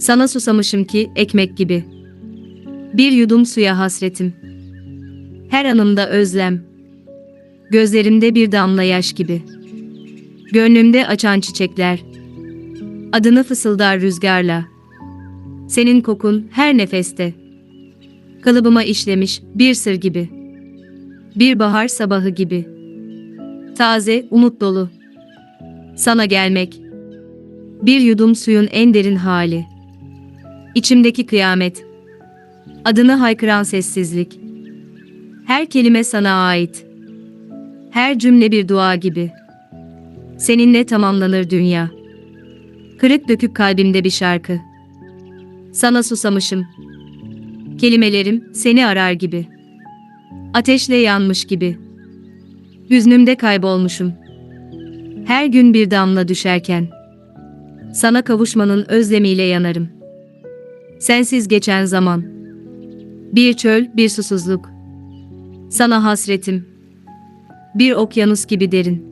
Sana susamışım ki ekmek gibi. Bir yudum suya hasretim. Her anımda özlem. Gözlerimde bir damla yaş gibi. Gönlümde açan çiçekler. Adını fısıldar rüzgarla. Senin kokun her nefeste. Kalıbıma işlemiş bir sır gibi. Bir bahar sabahı gibi. Taze, umut dolu. Sana gelmek. Bir yudum suyun en derin hali. İçimdeki kıyamet. Adını haykıran sessizlik. Her kelime sana ait. Her cümle bir dua gibi. Seninle tamamlanır dünya. Kırık dökük kalbimde bir şarkı. Sana susamışım. Kelimelerim seni arar gibi. Ateşle yanmış gibi. Hüznümde kaybolmuşum. Her gün bir damla düşerken. Sana kavuşmanın özlemiyle yanarım. Sensiz geçen zaman. Bir çöl, bir susuzluk. Sana hasretim. Bir okyanus gibi derin.